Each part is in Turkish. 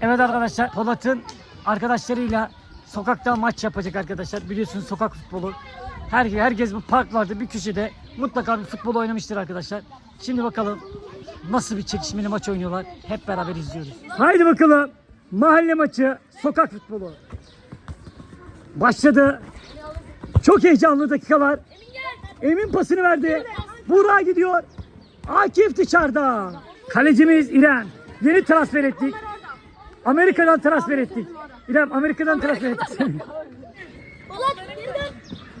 Evet arkadaşlar Polat'ın arkadaşlarıyla sokakta maç yapacak arkadaşlar. Biliyorsunuz sokak futbolu. Her, herkes bu parklarda bir köşede mutlaka bir futbol oynamıştır arkadaşlar. Şimdi bakalım nasıl bir çekişmeli maç oynuyorlar. Hep beraber izliyoruz. Haydi bakalım. Mahalle maçı, sokak futbolu. Başladı. Çok heyecanlı dakikalar. Emin pasını verdi. Burak gidiyor. Akif dışarıda. Kalecimiz İrem. Yeni transfer ettik. Amerika'dan transfer ettik. İrem Amerika'dan transfer ettik seni.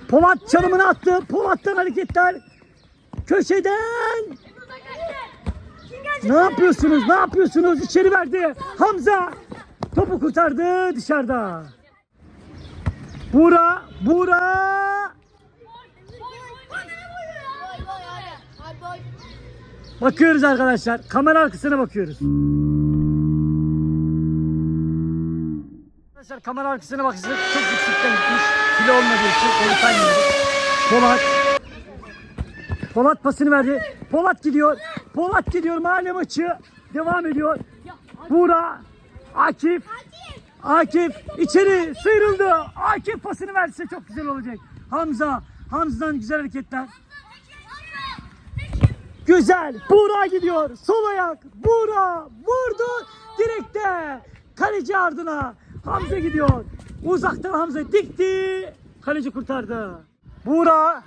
Polat çalımını attı. Polat'tan hareketler. Köşeden. Ne yapıyorsunuz? Ne yapıyorsunuz? İçeri verdi. Hamza. Topu kurtardı dışarıda. Bura, Bura. Bakıyoruz arkadaşlar. Kamera arkasına bakıyoruz. Arkadaşlar kamera arkasına bakıyoruz. Çok yüksekten gitmiş. Kilo olmadığı için onu kaymıyoruz. Polat. Polat pasını verdi. Polat gidiyor. Polat gidiyor. Mahalle maçı devam ediyor. Buğra. Akif. Akif içeri sıyrıldı. Akif pasını verse çok güzel olacak. Hamza. Hamza'dan güzel hareketler. Güzel. Buğra gidiyor. Sol ayak. Buğra vurdu. Direkte. Kaleci ardına. Hamza gidiyor. Uzaktan Hamza dikti. Kaleci kurtardı. Buğra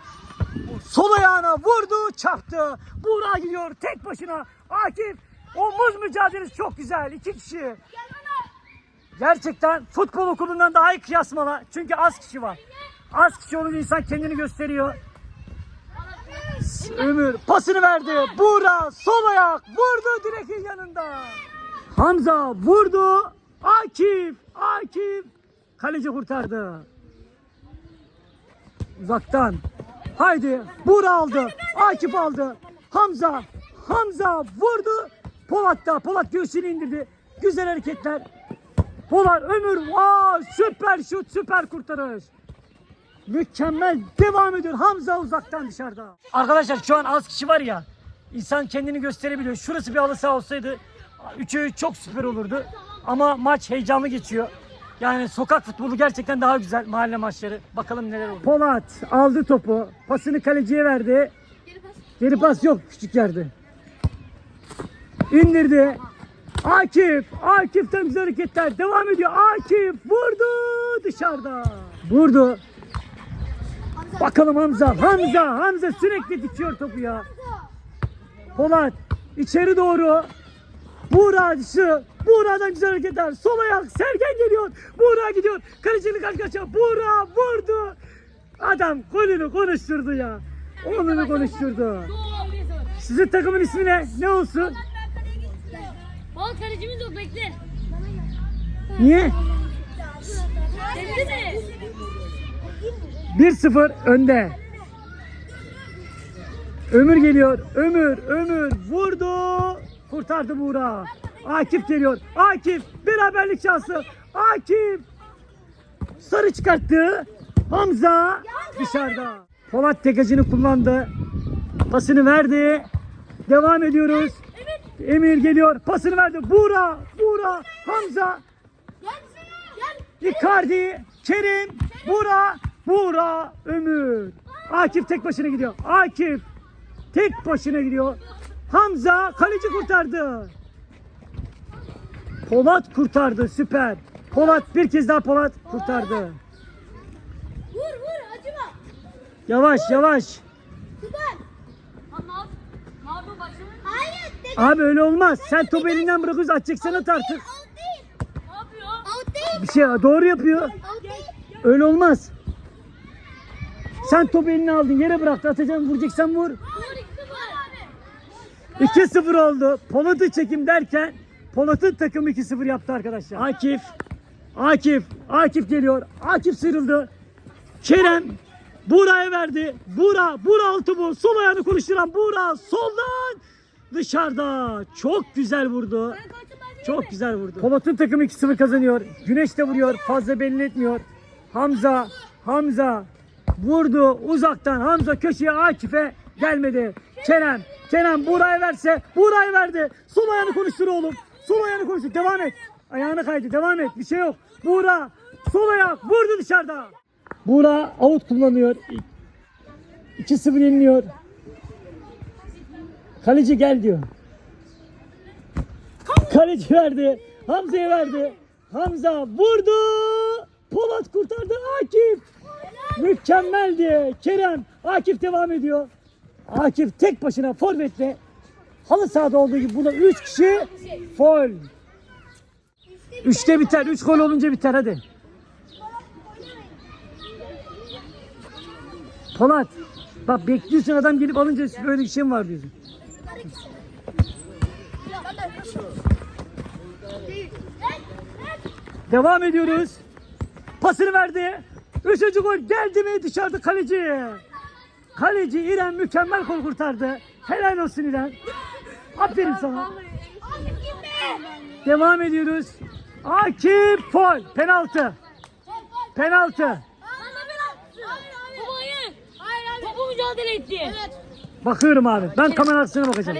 sol ayağına vurdu, çarptı. Buğra gidiyor tek başına. Akif omuz mücadelesi çok güzel. iki kişi. Gerçekten futbol okulundan daha iyi kıyasmalar. Çünkü az kişi var. Az kişi olunca insan kendini gösteriyor. Ömür pasını verdi. Buğra sol ayak vurdu direkin yanında. Hamza vurdu. Akif, Akif kaleci kurtardı. Uzaktan. Haydi Buğra aldı. Akif aldı. Hamza, Hamza vurdu. Polat da Polat göğsünü indirdi. Güzel hareketler. Polat Ömür Aa, süper şut süper kurtarış. Mükemmel devam ediyor. Hamza uzaktan dışarıda. Arkadaşlar şu an az kişi var ya. İnsan kendini gösterebiliyor. Şurası bir halı saha olsaydı 3'e 3 çok süper olurdu. Ama maç heyecanlı geçiyor. Yani sokak futbolu gerçekten daha güzel mahalle maçları. Bakalım neler olur. Polat aldı topu. Pasını kaleciye verdi. Geri pas yok küçük yerde. İndirdi. Akif, Akif'ten güzel hareketler devam ediyor. Akif vurdu dışarıda. Vurdu. Bakalım Hamza, Hamza, Hamza sürekli dikiyor topu ya. Polat içeri doğru. Buğra dışı. Buğra'dan güzel hareketler. Sol ayak Sergen geliyor. Buğra gidiyor. Kalecilik arkadaşlar. Buğra vurdu. Adam golünü konuşturdu ya. Onunu konuşturdu. Sizin takımın ismi ne? Ne olsun? Bal kalecimiz yok bekle. Niye? Bekle de. 1-0 önde. Ömür geliyor. Ömür, Ömür vurdu. Kurtardı Buğra. Akif geliyor. Akif beraberlik şansı. Akif sarı çıkarttı. Hamza dışarıda. Polat tekacını kullandı. Pasını verdi. Devam ediyoruz. Emir geliyor. Pasını verdi. Buğra, Buğra, Hamza. Icardi, Kerim, Buğra, Buğra, Ömür. Akif tek başına gidiyor. Akif tek başına gidiyor. Hamza kaleci kurtardı. Polat kurtardı süper. Polat bir kez daha Polat kurtardı. Vur vur acıma. Yavaş yavaş. Süper. Ama ne yapıyor başımı? Hayır. De- Abi öyle olmaz. Sen topu elinden bırakıyorsun atacaksın at artık. Out değil. Ne yapıyor? Out değil. Bir şey doğru yapıyor. Out değil. Öyle olmaz. Sen topu eline aldın yere bıraktı atacaksın vuracaksan vur. Vur ikisi var. 2-0 oldu. Polat'ı çekim derken Polat'ın takımı 2-0 yaptı arkadaşlar. Akif, Akif, Akif geliyor. Akif sıyrıldı. Kerem Buğra'ya verdi. Buğra, Buğra altı bu. Sol ayağını konuşturan Buğra soldan dışarıda. Çok güzel vurdu. Çok güzel vurdu. Polat'ın takımı 2-0 kazanıyor. Güneş de vuruyor. Fazla belli etmiyor. Hamza, Hamza vurdu uzaktan. Hamza köşeye Akif'e gelmedi. Kerem, Kerem Buğra'ya verse Buğra'ya verdi. Sol ayağını konuştur oğlum. Sol ayağını konuştur. Devam et. Ayağını kaydı. Devam et. Bir şey yok. Buğra. Sol ayak. Vurdu dışarıda. Buğra out kullanıyor. 2-0 yeniliyor. Kaleci gel diyor. Kaleci verdi. Hamza'ya verdi. Hamza vurdu. Polat kurtardı. Akif. Mükemmeldi. Kerem. Akif devam ediyor. Akif tek başına forvetle halı sahada olduğu gibi buna 3 kişi foul. 3'te biter. 3 gol olunca biter hadi. Polat. Bak bekliyorsun adam gelip alınca böyle bir şey mi var diyorsun. Devam ediyoruz. Pasını verdi. Üçüncü gol geldi mi dışarıda kaleci. Kaleci İrem mükemmel gol kurtardı. Helal olsun İrem. Aferin sana. Devam ediyoruz. Akif Fol. Penaltı. Penaltı. Baba hayır. Hayır abi. Topu mücadele etti. Evet. Bakıyorum abi. Ben kamera bakacağım.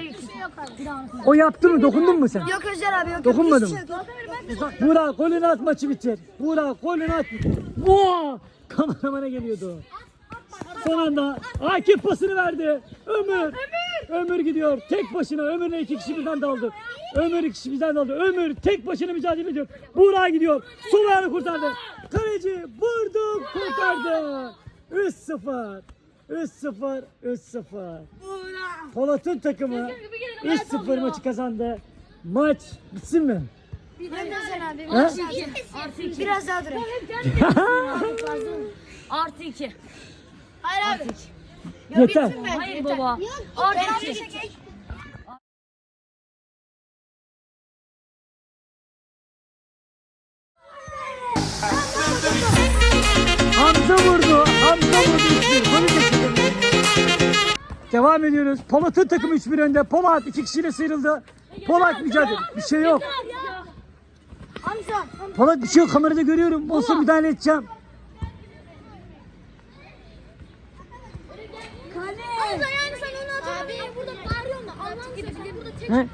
O yaptı mı? Dokundun mu sen? Yok Özer abi yok. Mı? şey. Burak golünü at maçı biter. Burak golünü at. Vaa! Kameramana geliyordu. Son anda Akif pasını verdi. Ömür. Ömür gidiyor. Tek başına Ömür'le iki kişi birden daldı. Ömür iki kişi birden daldı. Ömür tek başına mücadele ediyor. Burak gidiyor. Sol ayağını kurtardı. Kaleci vurdu kurtardı. 3-0. 3-0. 3-0. Polat'ın takımı 3-0 maçı kazandı. Maç bitsin mi? Artı iki. Biraz daha durun. Artı iki. Hayır abi. Yeter. Hayır baba. Artı iki. Hamza vurdu. Hamza vurdu. 3-1. Golü geçirdi. Devam ediyoruz. Polat'ın takımı 3-1 önde. Polat iki kişiyle sıyrıldı. Polat mücadele. Bir şey yok. Hamza. Polat bir şey yok. Kamerada görüyorum. Olsa müdahale edeceğim. Hamza yani sen onu at. Abi burada bağırıyorsun da. Allah'ım sen burada tek He?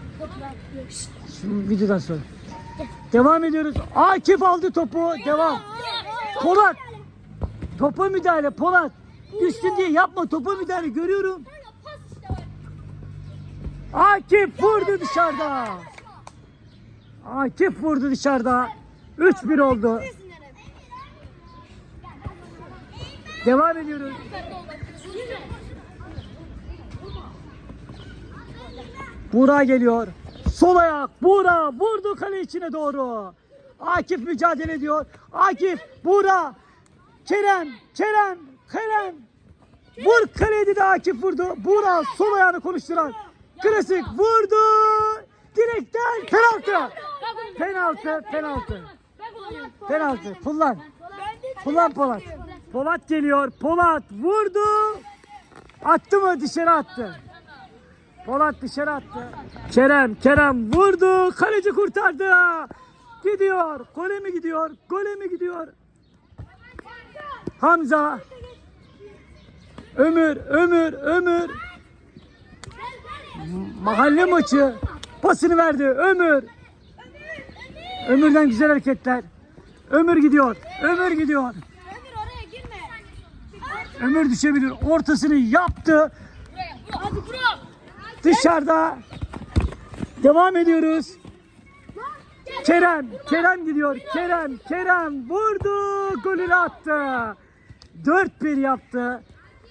Şu videodan sonra. Devam ediyoruz. Akif aldı topu. Devam. Polat. Topa müdahale. Polat. Düştün diye yapma. Topa müdahale. Görüyorum. Akif vurdu dışarıda. Akif vurdu dışarıda. 3-1 oldu. Devam ediyoruz. Buğra geliyor. Sol ayak. Buğra vurdu kale içine doğru. Akif mücadele ediyor. Akif, Buğra, Kerem, Kerem, Kerem. Vur kaleye dedi Akif vurdu. Buğra sol ayağını konuşturan. Klasik vurdu. Direkten penaltı. Penaltı, penaltı. Penaltı. Kullan. Kullan Polat. Polat geliyor. Polat vurdu. Attı mı? Dışarı attı. Polat dışarı attı. Kerem, Kerem vurdu. Kaleci kurtardı. Gidiyor. Gole mi gidiyor? Gole mi gidiyor? Hamza. Ömür, Ömür, Ömür. Mahalle maçı. Pasını verdi. Ömür. Ömür'den güzel hareketler. Ömür gidiyor. Ömür gidiyor. Ömür düşebilir. Ortasını yaptı. Hadi bura. Dışarıda. Devam ediyoruz. Kerem, Kerem gidiyor. Kerem, Kerem vurdu. Golünü attı. 4-1 yaptı.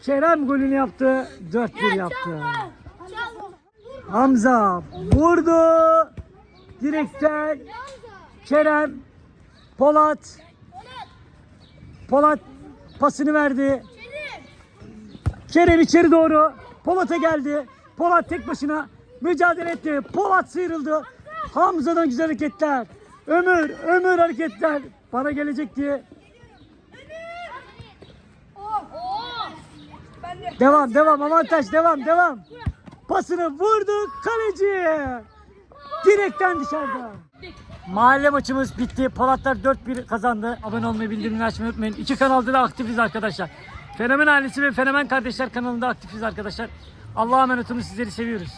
Kerem golünü yaptı. 4-1 yaptı. Hamza vurdu. Direkten. Kerem, Polat. Polat pasını verdi. Kerem içeri doğru. Polat'a geldi. Polat tek başına mücadele etti. Polat sıyrıldı. Hamza'dan güzel hareketler. Ömür, Ömür hareketler. Bana gelecek diye. Devam, devam. Avantaj, devam, devam. Pasını vurdu. Kaleci. Direkten dışarıda. Mahalle maçımız bitti. Polatlar 4-1 kazandı. Abone olmayı, bildirimleri açmayı unutmayın. İki kanalda da aktifiz arkadaşlar. Fenomen ailesi ve Fenomen kardeşler kanalında aktifiz arkadaşlar. Allah'a emanet olun. Sizleri seviyoruz.